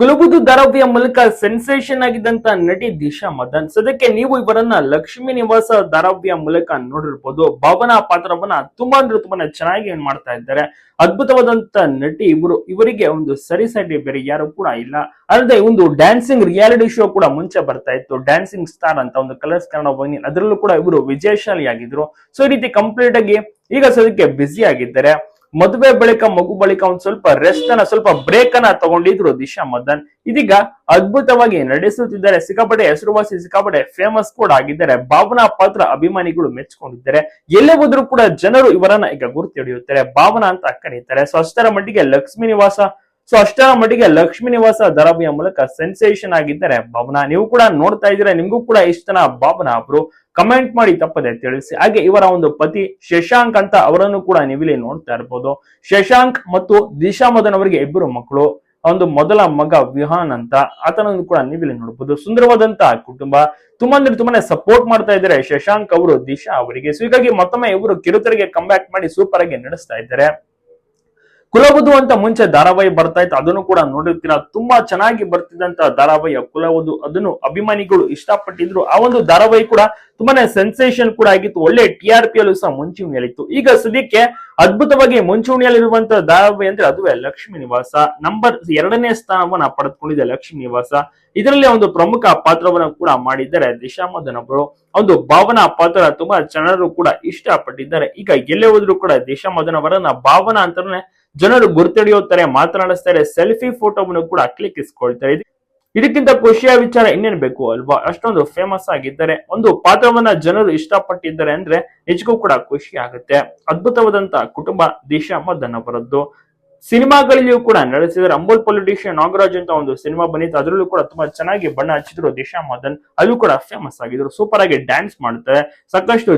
ಕುಲಬುದು ಧಾರಾವಾಹಿಯ ಮೂಲಕ ಸೆನ್ಸೇಷನ್ ಆಗಿದ್ದಂತ ನಟಿ ದಿಶಾ ಮದನ್. ಸದ್ಯಕ್ಕೆ ನೀವು ಇವರನ್ನ ಲಕ್ಷ್ಮೀ ನಿವಾಸ ಧಾರಾವಾಹಿಯ ಮೂಲಕ ನೋಡಿರ್ಬೋದು. ಭಾವನಾ ಪಾತ್ರವನ್ನ ತುಂಬಾ ಅಂದ್ರೆ ತುಂಬಾ ಚೆನ್ನಾಗಿ ಏನ್ ಮಾಡ್ತಾ ಇದ್ದಾರೆ. ಅದ್ಭುತವಾದಂತ ನಟಿ ಇವರು. ಇವರಿಗೆ ಒಂದು ಸರಿ ಬೇರೆ ಯಾರು ಕೂಡ ಇಲ್ಲ. ಅಲ್ಲದೆ ಒಂದು ಡ್ಯಾನ್ಸಿಂಗ್ ರಿಯಾಲಿಟಿ ಶೋ ಕೂಡ ಮುಂಚೆ ಬರ್ತಾ ಇತ್ತು. ಡ್ಯಾನ್ಸಿಂಗ್ ಸ್ಟಾರ್ ಅಂತ ಒಂದು ಕಲರ್ಸ್ ಕನ್ನಡ ಬನ್ನಿ ಅದರಲ್ಲೂ ಕೂಡ ಇವರು ವಿಜಯಶಾಲಿ ಆಗಿದ್ರು ಸೊ ಈ ರೀತಿ ಕಂಪ್ಲೀಟ್ ಆಗಿ ಈಗ ಸದ್ಯಕ್ಕೆ ಬ್ಯುಸಿ ಆಗಿದ್ದಾರೆ. ಮದುವೆ ಬಳಿಕ, ಮಗು ಬಳಿಕ ಒಂದ್ ಸ್ವಲ್ಪ ರೆಸ್ಟ್ ಅನ್ನ, ಸ್ವಲ್ಪ ಬ್ರೇಕ್ ಅನ್ನ ತಗೊಂಡಿದ್ರು ದಿಶಾ ಮದನ್. ಇದೀಗ ಅದ್ಭುತವಾಗಿ ನಡೆಸುತ್ತಿದ್ದಾರೆ. ಸಿಕ್ಕಾಪಟ್ಟೆ ಹೆಸರುವಾಸಿ, ಸಿಕ್ಕಾಪಟ್ಟೆ ಫೇಮಸ್ ಕೂಡ ಆಗಿದ್ದಾರೆ. ಭಾವನಾ ಪಾತ್ರ ಅಭಿಮಾನಿಗಳು ಮೆಚ್ಕೊಂಡಿದ್ದಾರೆ. ಎಲ್ಲೇ ಹೋದ್ರು ಕೂಡ ಜನರು ಇವರನ್ನ ಈಗ ಗುರುತು ಹಿಡಿಯುತ್ತಾರೆ. ಭಾವನಾ ಅಂತ ಕರೀತಾರೆ. ಸೊ ಅಷ್ಟರ ಮಟ್ಟಿಗೆ ಲಕ್ಷ್ಮೀ ನಿವಾಸ ಸೊ ಅಷ್ಟರ ಮಟ್ಟಿಗೆ ಲಕ್ಷ್ಮೀ ನಿವಾಸ ಧಾರಾವಾಹಿಯ ಮೂಲಕ ಸೆನ್ಸೇಷನ್ ಆಗಿದ್ದಾರೆ. ಭಾವನಾ, ನೀವು ಕೂಡ ನೋಡ್ತಾ ಇದ್ದೀರಾ, ನಿಮಗೂ ಕೂಡ ಇಷ್ಟನ ಭಾವನಾ ಅವರು. ಕಮೆಂಟ್ ಮಾಡಿ ತಪ್ಪದೆ ತಿಳಿಸಿ. ಹಾಗೆ ಇವರ ಒಂದು ಪತಿ ಶಶಾಂಕ್ ಅಂತ ಅವರನ್ನು ಕೂಡ ನೀವಿಲ್ಲಿ ನೋಡ್ತಾ ಇರ್ಬೋದು. ಶಶಾಂಕ್ ಮತ್ತು ದಿಶಾ ಮದನ್ ಅವರಿಗೆ ಇಬ್ಬರು ಮಕ್ಕಳು, ಒಂದು ಮೊದಲ ಮಗ ವಿಹಾನ್ ಅಂತ ಆತನನ್ನು ಕೂಡ ನೀವಿಲ್ಲಿ ನೋಡಬಹುದು ಸುಂದರವಾದಂತಹ ಕುಟುಂಬ. ತುಂಬಾ ಅಂದ್ರೆ ತುಂಬಾನೇ ಸಪೋರ್ಟ್ ಮಾಡ್ತಾ ಇದ್ದಾರೆ ಶಶಾಂಕ್ ಅವರು, ದಿಶಾ ಅವರಿಗೆ. ಸೊ ಹೀಗಾಗಿ ಮತ್ತೊಮ್ಮೆ ಇವರು ಕಿರುತೆರೆಗೆ ಕಂಬ್ಯಾಕ್ ಮಾಡಿ ಸೂಪರ್ ಆಗಿ ನಡೆಸ್ತಾ ಇದ್ದಾರೆ. ಕುಲವಧು ಅಂತ ಮುಂಚೆ ಧಾರಾವಾಹಿ ಬರ್ತಾ ಇತ್ತು, ಅದನ್ನು ಕೂಡ ನೋಡಿರ್ತೀರಾ? ತುಂಬಾ ಚೆನ್ನಾಗಿ ಬರ್ತಿದ್ದಂತ ಧಾರಾವಾಹಿಯ ಕುಲವಧು ಅದನ್ನು ಅಭಿಮಾನಿಗಳು ಇಷ್ಟಪಟ್ಟಿದ್ರು. ಆ ಒಂದು ಧಾರಾವಾಹಿ ಕೂಡ ತುಂಬಾನೇ ಸೆನ್ಸೇಷನ್ ಕೂಡ ಆಗಿತ್ತು. ಒಳ್ಳೆ ಟಿ ಆರ್ ಪಿ ಅಲ್ಲೂ ಸಹ ಮುಂಚೂಣಿಯಲ್ಲಿತ್ತು ಈಗ ಸದ್ಯಕ್ಕೆ ಅದ್ಭುತವಾಗಿ ಮುಂಚೂಣಿಯಲ್ಲಿರುವಂತಹ ಧಾರಾವಾಹಿ ಅಂದ್ರೆ ಅದುವೇ ಲಕ್ಷ್ಮೀ ನಿವಾಸ. ನಂಬರ್ ಎರಡನೇ ಸ್ಥಾನವನ್ನ ಪಡೆದುಕೊಂಡಿದೆ ಲಕ್ಷ್ಮೀ ನಿವಾಸ. ಇದರಲ್ಲಿ ಒಂದು ಪ್ರಮುಖ ಪಾತ್ರವನ್ನು ಕೂಡ ಮಾಡಿದ್ದಾರೆ ದಿಶಾ ಮದನ್ ಅವರು ಒಂದು ಭಾವನಾ ಪಾತ್ರ ತುಂಬಾ ಜನರು ಕೂಡ ಇಷ್ಟಪಟ್ಟಿದ್ದಾರೆ. ಈಗ ಎಲ್ಲೇ ಹೋದ್ರು ಕೂಡ ದಿಶಾ ಅವರನ್ನ ಭಾವನಾ ಅಂತಾನೆ ಜನರು ಗುರುತಿಡಿಯುತ್ತಾರೆ, ಮಾತನಾಡಿಸ್ತಾರೆ, ಸೆಲ್ಫಿ ಫೋಟೋವನ್ನು ಕೂಡ ಕ್ಲಿಕ್ಕಿಸ್ಕೊಳ್ತಾರೆ. ಇದು- ಇದಕ್ಕಿಂತ ಖುಷಿಯ ವಿಚಾರ ಇನ್ನೇನ್ ಬೇಕು ಅಲ್ವಾ? ಅಷ್ಟೊಂದು ಫೇಮಸ್ ಆಗಿದ್ದಾರೆ, ಒಂದು ಪಾತ್ರವನ್ನ ಜನರು ಇಷ್ಟಪಟ್ಟಿದ್ದಾರೆ ಅಂದ್ರೆ ನಿಜಕ್ಕೂ ಕೂಡ ಖುಷಿ ಆಗುತ್ತೆ. ಅದ್ಭುತವಾದಂತ ಕುಟುಂಬ ದಿಶಾ ಮದನ್ ಅವರದ್ದು. ಸಿನಿಮಾಗಳಲ್ಲಿಯೂ ಕೂಡ ನಡೆಸಿದ್ದಾರೆ. ಅಂಬೋಲ್ ಪೊಲಿಟಿಷಿಯನ್ ನಾಗರಾಜ್ ಅಂತ ಒಂದು ಸಿನಿಮಾ ಬಂದಿತ್ತು. ಅದರಲ್ಲೂ ಕೂಡ ತುಂಬಾ ಚೆನ್ನಾಗಿ ಬಣ್ಣ ಹಚ್ಚಿದ್ರು ದಿಶಾ ಮದನ್. ಅಲ್ಲೂ ಕೂಡ ಫೇಮಸ್ ಆಗಿದ್ರು. ಸೂಪರ್ ಆಗಿ ಡ್ಯಾನ್ಸ್ ಮಾಡ್ತಾರೆ. ಸಾಕಷ್ಟು